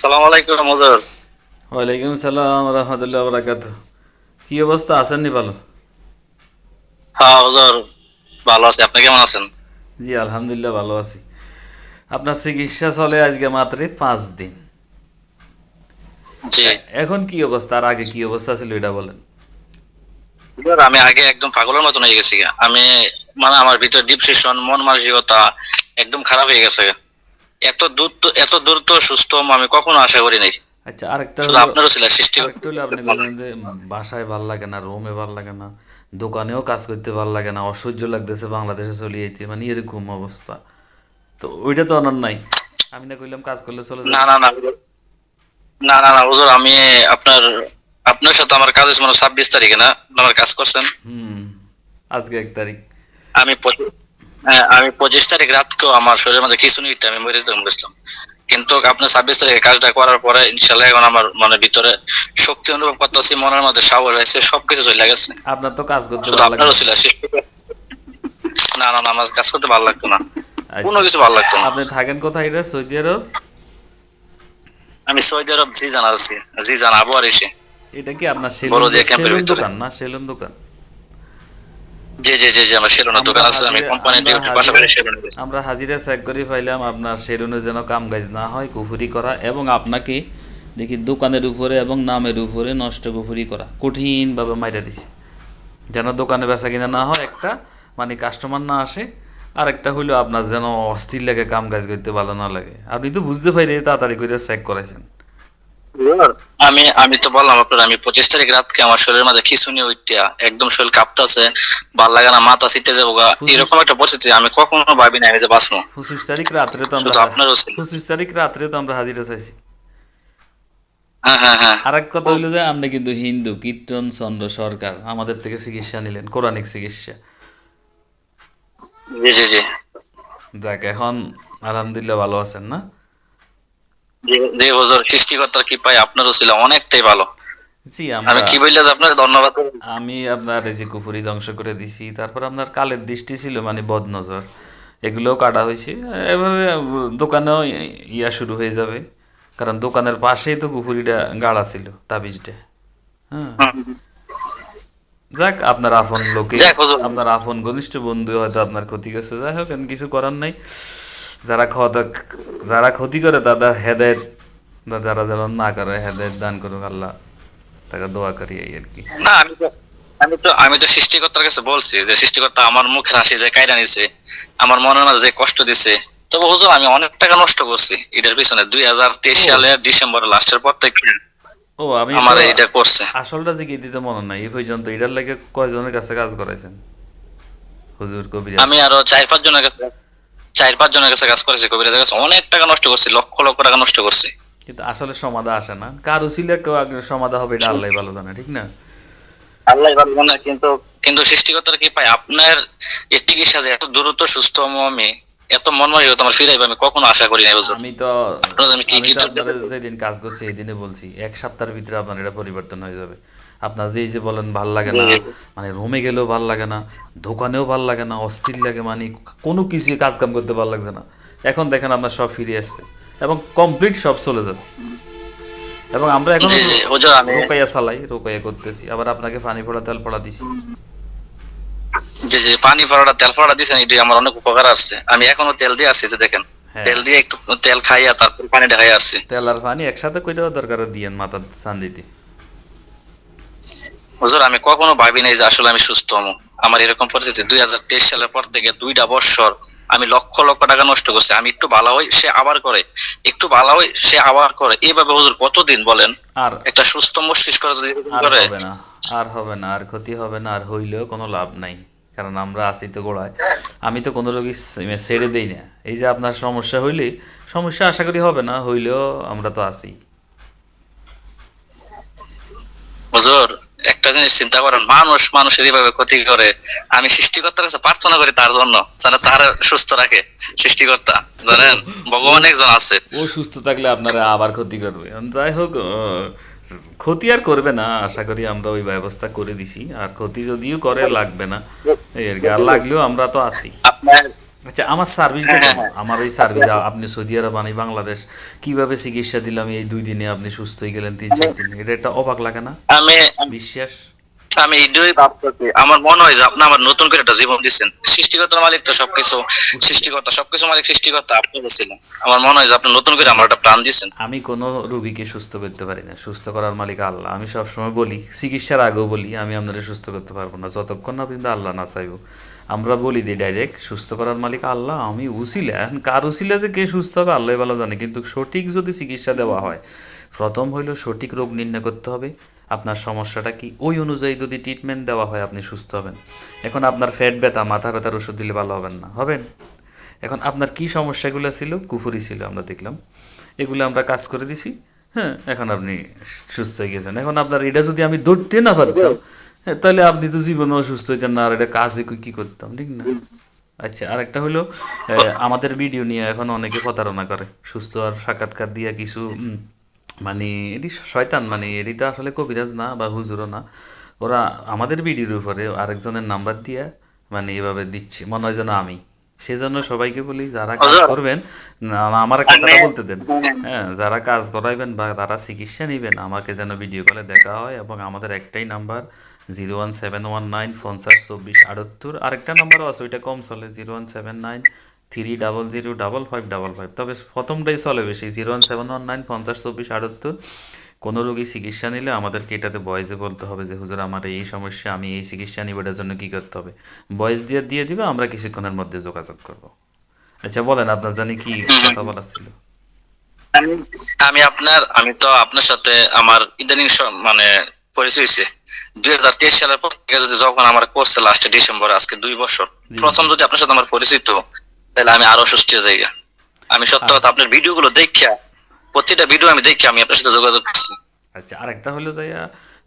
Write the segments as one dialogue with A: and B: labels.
A: সালাম আলাইকুম মজর
B: ওয়ালাইকুম সালাম রহমতুল্লাহ বরাকাত কি অবস্থা? আছেন নি ভালো?
A: হ্যাঁ মজর ভালো আছি। আপনি কেমন আছেন?
B: জি আলহামদুলিল্লাহ ভালো আছি। আপনার চিকিৎসা চলে আজকে মাত্র পাঁচ দিন।
A: জি।
B: এখন কি অবস্থা? আর আগে কি অবস্থা ছিল এটা বলেন।
A: আমি আগে একদম পাগলের মতন হয়ে গেছি আমি মানে আমার ভিতরে ডিপ্রেশন মন মানসিকতা একদম খারাপ হয়ে গেছে। এত দ্রুত এত দ্রুত সুস্থ আমি কখনো আশা করি নাই।
B: আচ্ছা আরেকটা
A: শুধু আপনারও ছিল সৃষ্টি
B: আরেকটা হলো আপনি যে বাসায় ভালো লাগে না রুমে ভালো লাগে না দোকানেও কাজ করতে ভালো লাগে না অসহ্য লাগতেছে বাংলাদেশে চলে যেতে মানে এরকম অবস্থা। তো ওইটা তো অনার নাই। আমি না কইলাম কাজ করলে চলে
A: না না না। না না না হুজুর আমি আপনার আপনার সাথে আমার কাজ হয়েছে মানে ছাব্বিশ তারিখে না? আমার কাজ করছেন?
B: হুম আজকে এক তারিখ।
A: আমি আমি পঁচিশ তারিখ রাতকেও আমার শরীরের মধ্যে কিছু নিতে আমি মরে যেতাম গেছিলাম কিন্তু আপনার ছাব্বিশ তারিখে কাজটা করার পরে ইনশাল্লাহ এখন আমার মানে ভিতরে শক্তি অনুভব করতেছি মনের মধ্যে সাহস আছে সবকিছু চলে গেছে।
B: আপনার তো কাজ করতে ভালো লাগে
A: আপনারও ছিল না না না আমার কাজ করতে ভালো লাগতো না। কোনো
B: আচ্ছা।
A: কিছু ভালো লাগতো না।
B: আপনি থাকেন কোথায় এটা সৌদি আরব?
A: আমি সৌদি আরব জি জানা আছি জি জানা এসে
B: এটা কি আপনার সেলুন। দোকান না সেলুন দোকান?
A: জি জি জি জি আমার সেলুনের
B: আমরা
A: দোকান আছে আমি
B: হাজিরা-
A: কোম্পানির
B: আমরা
A: পাশাপাশি সেলুনে গেছি।
B: আমরা হাজিরা চেক করে পাইলাম আপনার সেলুনে যেন কাম কাজ না হয় কুফুরি করা এবং আপনাকে দেখি দোকানের উপরে এবং নামের উপরে নষ্ট কুফুরি করা কঠিনভাবে মাইরা দিছে। যেন দোকানে বেচা কিনা না হয় একটা মানে কাস্টমার না আসে আর একটা হইল আপনার যেন অস্থির লাগে কাম কাজ করতে ভালো না লাগে। আপনি তো বুঝতে পারি তাড়াতাড়ি করে চেক করাইছেন।
A: আমি আমি তো বললাম আপনার আমি পঁচিশ তারিখ রাতকে আমার শরীরের মাঝে খিচুনি উইটিয়া একদম শরীর কাঁপতাছে ভালো লাগে না মাথা ছিটে যাব গা। এরকম একটা পরিস্থিতি আমি কখনো ভাবি না আমি যে বাঁচবো।
B: পঁচিশ তারিখ রাত্রে তো আমরা
A: ছিল।
B: পঁচিশ তারিখ রাত্রে তো আমরা হাজিরা চাইছি।
A: হ্যাঁ হ্যাঁ হ্যাঁ।
B: আর এক কথা হইল যে আপনি কিন্তু হিন্দু কীর্তন চন্দ্র সরকার আমাদের থেকে চিকিৎসা নিলেন কোরআনিক চিকিৎসা।
A: জি জি জি।
B: যাক এখন আলহামদুলিল্লাহ ভালো আছেন না?
A: জি- হুজুর সৃষ্টিকর্তার কি পাই আপনারও ছিল অনেকটাই ভালো।
B: জি
A: আমি কি আপনার ধন্যবাদ
B: আমি আপনার এই যে কুপুরি ধ্বংস করে দিছি তারপর আপনার কালের দৃষ্টি ছিল মানে বদনজর। এগুলোও কাটা হয়েছে। এবারে দোকানেও ইয়া শুরু হয়ে যাবে। কারণ দোকানের পাশেই তো কুপুরিটা গাড়া ছিল তাবিজটা। হ্যাঁ। যাক আপনার আপন লোকে আপনার আপন ঘনিষ্ঠ বন্ধু হয়তো আপনার ক্ষতি করছে। যাই হোক কিছু করার নাই। যারা ক্ষত যারা ক্ষতি করে তাদের হেদায়ত যারা যেন না করে হেদায়ত দান করুক আল্লাহ। তাকে দোয়া করি এই আর কি।
A: না আমি তো আমি তো আমি তো সৃষ্টিকর্তার কাছে বলছি যে সৃষ্টিকর্তা আমার মুখের হাসি যে কায়রা নিছে আমার মনের মাঝে যে কষ্ট দিছে। তবে হুজুর আমি অনেক টাকা নষ্ট করছি এটার পিছনে। দুই হাজার তেইশ সালের ডিসেম্বর লাস্টের পর থেকে
B: ও আমি
A: আমার এটা করছে।
B: আসলটা জিজ্ঞেস দিতে মনে নাই এই পর্যন্ত এটার লাগে কয়জনের কাছে কাজ করাইছেন? হুজুর কবির
A: আমি আরও চার পাঁচ জনের কাছে চার পাঁচ জনের কাছে কাজ করেছি কবিরাজের কাছে অনেক টাকা নষ্ট করছি লক্ষ লক্ষ টাকা নষ্ট করছি।
B: কিন্তু আসলে সমাধা আসে না। কার উচিলে কেউ আগে সমাধা হবে এটা আল্লাহ ভালো জানে ঠিক না?
A: আল্লাহ ভালো জানে, কিন্তু কিন্তু সৃষ্টিকর্তার কি পাই আপনার এই চিকিৎসা যে এত দ্রুত সুস্থ হব আমি এত মন মারি তোমার ফিরাইবে আমি কখনো আশা করি না বুঝুন
B: আমি তো
A: আমি কি
B: যেদিন কাজ করছি এই দিনে বলছি এক সপ্তাহের ভিতরে আপনার এটা পরিবর্তন হয়ে যাবে। আপনার যেই যে বলেন ভালো লাগে না মানে রুমে গেলেও ভালো লাগে না দোকানেও ভালো লাগে না অস্থির লাগে মানে কোনো কিছু কাজ কাম করতে ভালো লাগছে না। এখন দেখেন আপনার সব ফিরে আসছে এবং কমপ্লিট সব চলে যাবে। এবং আমরা এখন রোকাইয়া চালাই রোকাইয়া করতেছি। আবার আপনাকে পানি পড়া তেল পড়া দিছি।
A: যে যে পানি ফোড়াটা তেল ফোড়াটা দিয়েছেন এটি আমার অনেক উপকার আসছে। আমি এখনও তেল দিয়ে আসছি যে দেখেন।
B: হ্যাঁ।
A: তেল দিয়ে একটু তেল খাইয়া তারপর পানি ঢাকাই আসছি।
B: তেল আর পানি একসাথে কইটাও দরকার দিয়েন মাথা সান দিতে।
A: হুজুর আমি কখনো ভাবি নাই যে আসলে আমি সুস্থ হব। আমার এরকম পরিস্থিতি। দুই হাজার তেইশ সালের পর থেকে দুইটা বছর আমি লক্ষ লক্ষ টাকা নষ্ট করছি। আমি একটু ভালো হই সে আবার করে। একটু ভালো হই সে আবার করে। এইভাবে হুজুর কতদিন বলেন?
B: আর
A: একটা সুস্থ মস্তিষ্ক যদি করে?
B: না আর হবে না আর ক্ষতি হবে না আর হইলেও কোনো লাভ নাই। কারণ আমরা আছি তো গোড়ায়। আমি তো কোনো রোগী ছেড়ে দেই না। এই যে আপনার সমস্যা হইলে সমস্যা আশা করি হবে না হইলেও আমরা তো আছি।
A: হুজুর একটা জিনিস চিন্তা করেন মানুষ মানুষের এইভাবে ক্ষতি করে আমি সৃষ্টিকর্তার কাছে প্রার্থনা করি তার জন্য যেন তার সুস্থ রাখে সৃষ্টিকর্তা। জানেন ভগবান একজন আছে।
B: ও সুস্থ থাকলে আপনারা আবার ক্ষতি করবে। যাই হোক ক্ষতি আর করবে না আশা করি আমরা ওই ব্যবস্থা করে দিছি। আর ক্ষতি যদিও করে লাগবে না। এই আর লাগলেও আমরা তো আছি।
A: আপনার
B: আমার সার্ভিসটা
A: হ্যাঁ,
B: কেমন?
A: হ্যাঁ।
B: আমার এই সার্ভিস আপনি সৌদি আরব আমি বাংলাদেশ কীভাবে চিকিৎসা দিলাম এই দুই দিনে আপনি সুস্থ হয়ে গেলেন তিন চার দিনে? এটা একটা অবাক লাগে না?
A: আমি
B: বিশ্বাস?
A: আমি এটাই ভাবতেছি। আমার মনে হয় যে আপনি আমার নতুন করে একটা জীবন দিচ্ছেন। সৃষ্টিকর্তার মালিক তো সবকিছু সৃষ্টিকর্তা সবকিছু মালিক সৃষ্টিকর্তা আপনি ছিলেন। আমার মনে হয় যে আপনি নতুন করে আমার একটা প্রাণ দিচ্ছেন।
B: আমি কোনো রুগীকে সুস্থ করতে পারি না। সুস্থ করার মালিক আল্লাহ। আমি সবসময় বলি চিকিৎসার আগেও বলি আমি আপনাদের সুস্থ করতে পারব না। যতক্ষণ না কিন্তু আল্লাহ না চাইব। আমরা বলি দিই ডাইরেক্ট সুস্থ করার মালিক আল্লাহ, আমি উসিলা। এখন কার উসিলা যে কে সুস্থ হবে আল্লাহ ভালো জানে। কিন্তু সঠিক যদি চিকিৎসা দেওয়া হয়, প্রথম হইল সঠিক রোগ নির্ণয় করতে হবে। আপনার সমস্যাটা কি? ওই অনুযায়ী যদি ট্রিটমেন্ট দেওয়া হয়, আপনি সুস্থ হবেন। এখন আপনার ফ্যাট ব্যথা, মাথা ব্যথার ওষুধ দিলে ভালো হবেন না। হবেন? এখন আপনার কি সমস্যাগুলো ছিল? কুফুরি ছিল, আমরা দেখলাম। এগুলো আমরা কাজ করে দিছি। হ্যাঁ এখন আপনি সুস্থ হয়ে গেছেন। এখন আপনার এটা যদি আমি ধরতে না পারতাম তাহলে আপনি তো জীবনে অসুস্থ হইতেন না, আর এটা কাজে কি করতাম ঠিক না? আচ্ছা আর একটা হলো আমাদের ভিডিও নিয়ে এখন অনেকে প্রতারণা করে। সুস্থ আর সাক্ষাৎকার দিয়া কিছু মানে এটি শয়তান মানে এটি তো আসলে কবিরাজ না বা হুজুরও না। ওরা আমাদের ভিডিওর উপরে আরেকজনের নাম্বার দিয়ে মানে এভাবে দিচ্ছে, মনে হয় যেন আমি। সেজন্য সবাইকে বলি যারা কাজ করবেন আমার কথাটা বলতে দেন। হ্যাঁ যারা কাজ করাইবেন বা তারা চিকিৎসা নেবেন আমাকে যেন ভিডিও কলে দেখা হয় এবং আমাদের একটাই number zero one seven one nine পঞ্চাশ চব্বিশ আটাত্তর। আরেকটা নাম্বারও আছে ওইটা কম চলে zero one seven nine three double zero double five double five তবে প্রথমটাই চলে বেশি zero one seven one nine পঞ্চাশ চব্বিশ আটাত্তর। কোনো রোগী চিকিৎসা নিলে আমাদেরকে এটাতে বয়েসে বলতে হবে যে হুজুর আমার এই সমস্যা আমি এই চিকিৎসা নিব এটার জন্য কী করতে হবে? বয়স দিয়ে দিয়ে দিবে আমরা কিছুক্ষণের মধ্যে যোগাযোগ করব। আচ্ছা বলেন আপনার জানি কি কথা বলার ছিল?
A: আমি- আপনার আমি তো আপনার সাথে আমার ইদানিং মানে পরিচয় হয়েছে। দুই হাজার তেইশ সালের পর থেকে যদি যখন আমার করছে লাস্টে ডিসেম্বর আজকে দুই বছর প্রথম যদি আপনার সাথে আমার পরিচিত তাহলে আমি আরও সুস্থ হয়ে যাই। আমি সত্য কথা আপনার ভিডিও গুলো দেখা প্রতিটা ভিডিও আমি দেখি আমি আপনার সাথে যোগাযোগ করছি।
B: আচ্ছা আরেকটা হলো যাইয়া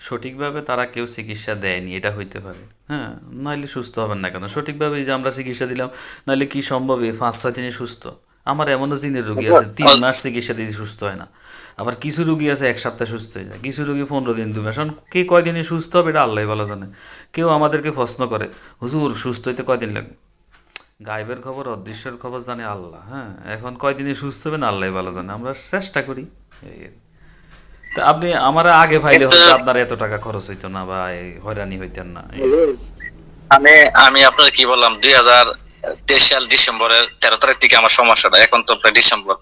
B: সঠিকভাবে তারা কেউ চিকিৎসা দেয়নি এটা হইতে পারে। হ্যাঁ নাইলে সুস্থ হবেন না কেন? সঠিকভাবে এই যে আমরা চিকিৎসা দিলাম নাইলে কি সম্ভব? এই পাঁচ ছয় দিনে সুস্থ? আমার এমনও জিনের রুগী আছে তিন মাস চিকিৎসা দিয়ে সুস্থ হয় না। আবার কিছু রুগী আছে এক সপ্তাহ সুস্থ হয়ে যায়। কিছু রুগী পনেরো দিন দু মাস। এখন কে কয়দিনে সুস্থ হবে এটা আল্লাহ ভালো জানে। কেউ আমাদেরকে প্রশ্ন করে হুজুর সুস্থ হইতে কয়দিন লাগবে? গায়েবের খবর অদৃশ্যের খবর জানে আল্লাহ হ্যাঁ? এখন কয়দিনে সুস্থ হবেন আল্লাহ ভালো জানে। আমরা চেষ্টা করি। এই তা আপনি আমার আগে ফাইলে হয়তো আপনার এত টাকা খরচ হইতো না বা হয়রানি হইতেন না।
A: আমি আমি আপনার কি বললাম দুই হাজার তেইশ সাল ডিসেম্বরের তেরো তারিখ থেকে আমার সমস্যাটা এখন তো প্রায় ডিসেম্বর।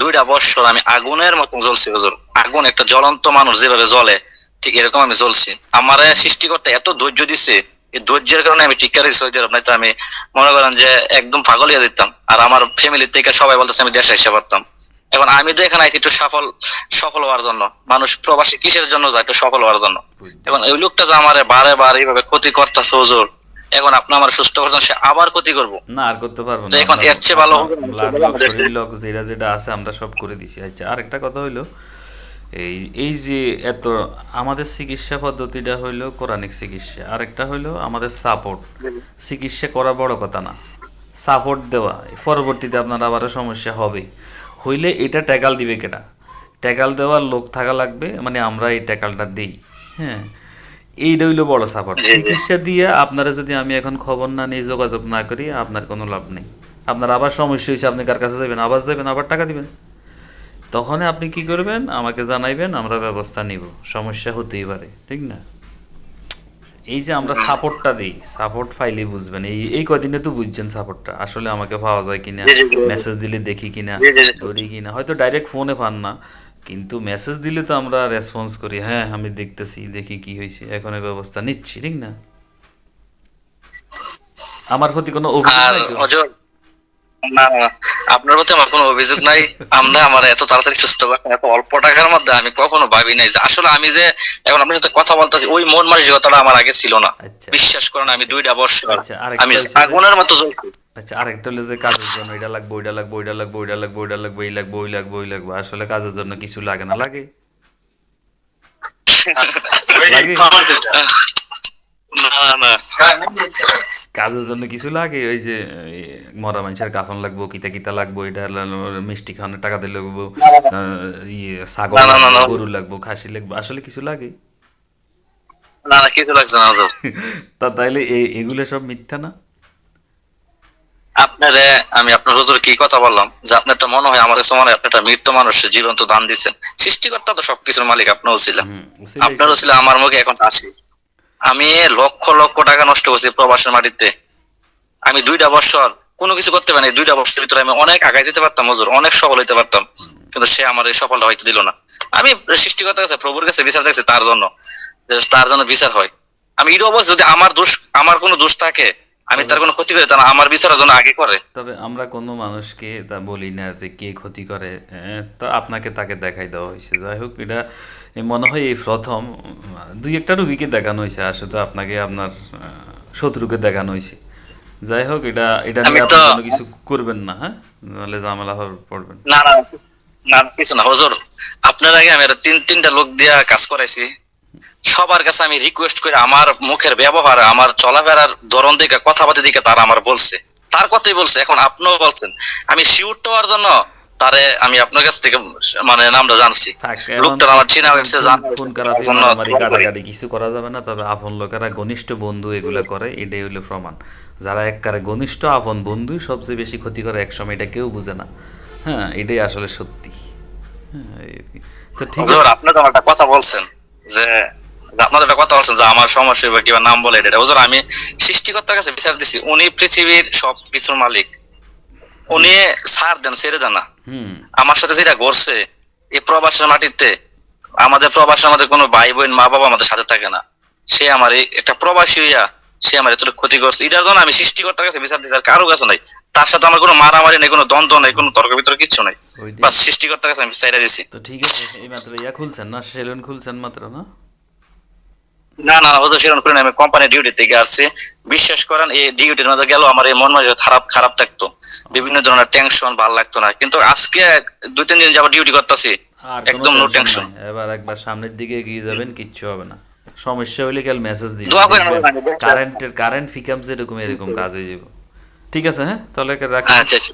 A: দুইটা বছর আমি আগুনের মতন জ্বলছি হুজুর। আগুন একটা জ্বলন্ত মানুষ যেভাবে জ্বলে ঠিক এরকম আমি জ্বলছি। আমার সৃষ্টিকর্তা এত ধৈর্য দিছে এই ধৈর্যের কারণে আমি টিকা রেখেছি সৌদি আরব নয়তো আমি মনে করেন যে একদম পাগল হয়ে যেতাম। আর আমার ফ্যামিলি থেকে সবাই বলতেছে আমি দেশে এসে পারতাম এখন আমি তো এখানে আইছি একটু সফল সফল হওয়ার জন্য। মানুষ প্রবাসী কিসের জন্য যায়? একটু সফল হওয়ার জন্য। এখন ওই লোকটা যে আমার বারে বারে এইভাবে ক্ষতি করতেছে হুজুর এখন আপনি আমার সুস্থ করছেন সে আবার ক্ষতি করব?
B: না আর করতে পারব না
A: এখন এর চেয়ে ভালো
B: শরীর লক যেটা যেটা আছে আমরা সব করে দিছি। আচ্ছা আরেকটা কথা হইল এই এই যে এত আমাদের চিকিৎসা পদ্ধতিটা হইল কোরআনিক চিকিৎসা। আরেকটা হইল আমাদের সাপোর্ট। চিকিৎসা করা বড় কথা না। সাপোর্ট দেওয়া পরবর্তীতে আপনার আবারও সমস্যা হবে হইলে এটা ট্যাকাল দিবে কেটা ট্যাকাল দেওয়ার লোক থাকা লাগবে মানে আমরা এই ট্যাকালটা দিই। হ্যাঁ এই রইল বড় সাপোর্ট। চিকিৎসা দিয়ে আপনারা যদি আমি এখন খবর না নিয়ে যোগাযোগ না করি আপনার কোনো লাভ নেই। আপনার আবার সমস্যা হয়েছে আপনি কার কাছে যাবেন? আবার যাবেন আবার টাকা দিবেন। তখন আপনি কি করবেন? আমাকে জানাইবেন আমরা ব্যবস্থা নিব। সমস্যা হতেই পারে ঠিক না? এই যে আমরা সাপোর্টটা দিই সাপোর্ট ফাইলে বুঝবেন। এই এই কদিনে তো বুঝছেন সাপোর্টটা আসলে আমাকে পাওয়া যায় কিনা। মেসেজ দিলে দেখি কিনা। ধরি কিনা। হয়তো ডাইরেক্ট ফোনে পান না কিন্তু মেসেজ দিলে তো আমরা রেসপন্স করি হ্যাঁ আমি দেখতেছি দেখি কি হয়েছে এখন ব্যবস্থা নিচ্ছি ঠিক না? আমার প্রতি কোনো অভিযোগ
A: না আপনার প্রতি আমার কোনো অভিযোগ নাই। আমরা আমার এত তাড়াতাড়ি সুস্থ এত অল্প টাকার মধ্যে আমি কখনো ভাবি নাই যে আসলে আমি যে এখন আপনার সাথে কথা বলতেছি ওই মন মানসিকতাটা আমার আগে ছিল না।
B: আচ্ছা।
A: বিশ্বাস করেন আমি দুইটা বছর
B: আচ্ছা,
A: আমি আগুনের মতো জ্বলছি।
B: আচ্ছা আরেকটা হলো যে কাজের জন্য এটা লাগবে ওইটা লাগবে ওইটা লাগবে ওইটা লাগবে ওইটা লাগবে এই লাগবে ওই লাগবে ওই লাগবে। আসলে কাজের জন্য কিছু লাগে না লাগে?
A: না
B: কাজের জন্য কিছু লাগে ওই যে মরা মানুষের কাফন লাগবো কিতা কিতা লাগবো এটা মিষ্টি খাওয়ানোর টাকা দিলে লাগবো ইয়ে ছাগল। গরু লাগবো খাসি লাগবো আসলে কিছু লাগে?
A: না না কিছু লাগছে না
B: তা তাইলে এগুলো সব মিথ্যা না?
A: আপনারে আমি আপনার হুজুর কি কথা বললাম? যে আপনার একটা মনে হয় আমার কাছে মনে হয় আপনি একটা মৃত মানুষের জীবন্ত দান দিচ্ছেন সৃষ্টিকর্তা তো সবকিছুর মালিক
B: হুম, উসিলাই
A: আপনারও ছিল আমার মুখে এখন আসি আমি লক্ষ লক্ষ টাকা নষ্ট করছি প্রবাসের মাটিতে। আমি দুইটা বছর কোনো কিছু করতে পারি দুইটা বছরের ভিতরে আমি অনেক আগায় যেতে পারতাম, হুজুর, অনেক সফল হইতে পারতাম। কিন্তু সে আমার এই সফলটা হয়তো দিল না। আমি সৃষ্টিকর্তার কাছে, প্রভুর কাছে বিচার দেখছি তার জন্য তার জন্য বিচার হয়। আমি এটাও অবশ্য যদি আমার দোষ, আমার কোনো দোষ থাকে আমি তার কোনো ক্ষতি করি তা আমার বিচারের জন্য আগে করে।
B: তবে আমরা কোনো মানুষকে তা বলি না যে কে ক্ষতি করে হ্যাঁ, তো আপনাকে তাকে দেখাই দেওয়া হয়েছে। যাই হোক এটা মনে হয় এই প্রথম দুই একটা রুগীকে দেখানো হয়েছে আর শুধু আপনাকে আপনার শত্রুকে দেখানো হয়েছে। যাই হোক এটা এটা নিয়ে আপনি কোনো কিছু করবেন না হ্যাঁ? নাহলে ঝামেলা পড়বেন
A: না। না না কিছু না হুজুর আপনার আগে আমি তিন তিনটা লোক দিয়া কাজ করাইছি। সবার কাছে আমি রিকোয়েস্ট করে আমার মুখের ব্যবহার আমার চলাফেরার ধরন দিকে কথাবার্তা দিকে তারা আমার বলছে। তার কথাই বলছে এখন আপনিও বলছেন। আমি শিউর হওয়ার জন্য তারে আমি আপনার কাছ থেকে মানে নামটা জানছি। লোকটা আমার চেনা গেছে
B: কাটাকাটি কিছু করা যাবে না তবে আপন লোকেরা ঘনিষ্ঠ বন্ধু এগুলো করে এটাই হলো প্রমাণ। যারা একবারে ঘনিষ্ঠ আপন বন্ধু সবচেয়ে বেশি ক্ষতি করে একসময় এটা কেউ বুঝে না। হ্যাঁ এটাই আসলে সত্যি। হ্যাঁ। তো ঠিক আছে।
A: আপনি তো একটা কথা বলছেন যে আপনাদের একটা কথা বলছেন যে আমার সমস্যা বা কিবা নাম বলে এটা। আমি সৃষ্টিকর্তার কাছে বিচার দিছি উনি পৃথিবীর সব কিছুর মালিক। উনি ছাড় দেন ছেড়ে দেন না। আমার সাথে যেটা ঘটছে এই প্রবাসের মাটিতে আমাদের প্রবাসে আমাদের কোনো ভাই বোন মা বাবা আমাদের সাথে থাকে না। সে আমার একটা প্রবাসী হইয়া সে আমার এত ক্ষতি করছে। এটার জন্য আমি সৃষ্টিকর্তার কাছে বিচার দিচ্ছি আর কারও কাছে নাই। তার সাথে আমার কোনো মারামারি নেই কোনো দ্বন্দ্ব নেই কোনো তর্ক বিতর্ক কিছু নাই। বাস সৃষ্টিকর্তার কাছে আমি চাইরা দিছি।
B: তো ঠিক আছে এই মাত্র ইয়া খুলছেন না সেলুন খুলছেন মাত্র না?
A: না না হুজুর সেরকম করি না, আমি কোম্পানি ডিউটি থেকে আসছি। বিশ্বাস করেন এই ডিউটির মধ্যে গেল আমার এই মন মাঝে খারাপ খারাপ থাকতো। বিভিন্ন ধরনের টেনশন ভালো লাগতো না। কিন্তু আজকে দুই তিন দিন যাবার ডিউটি করতেছি একদম নো টেনশন
B: এবার একবার সামনের দিকে এগিয়ে যাবেন কিচ্ছু হবে না। সমস্যা হলে কাল মেসেজ
A: করেন
B: কারেন্টের কারেন্ট ফিকাম যেরকম এরকম কাজ যাবে। ঠিক আছে হ্যাঁ? তাহলে রাখি।
A: আচ্ছা আচ্ছা।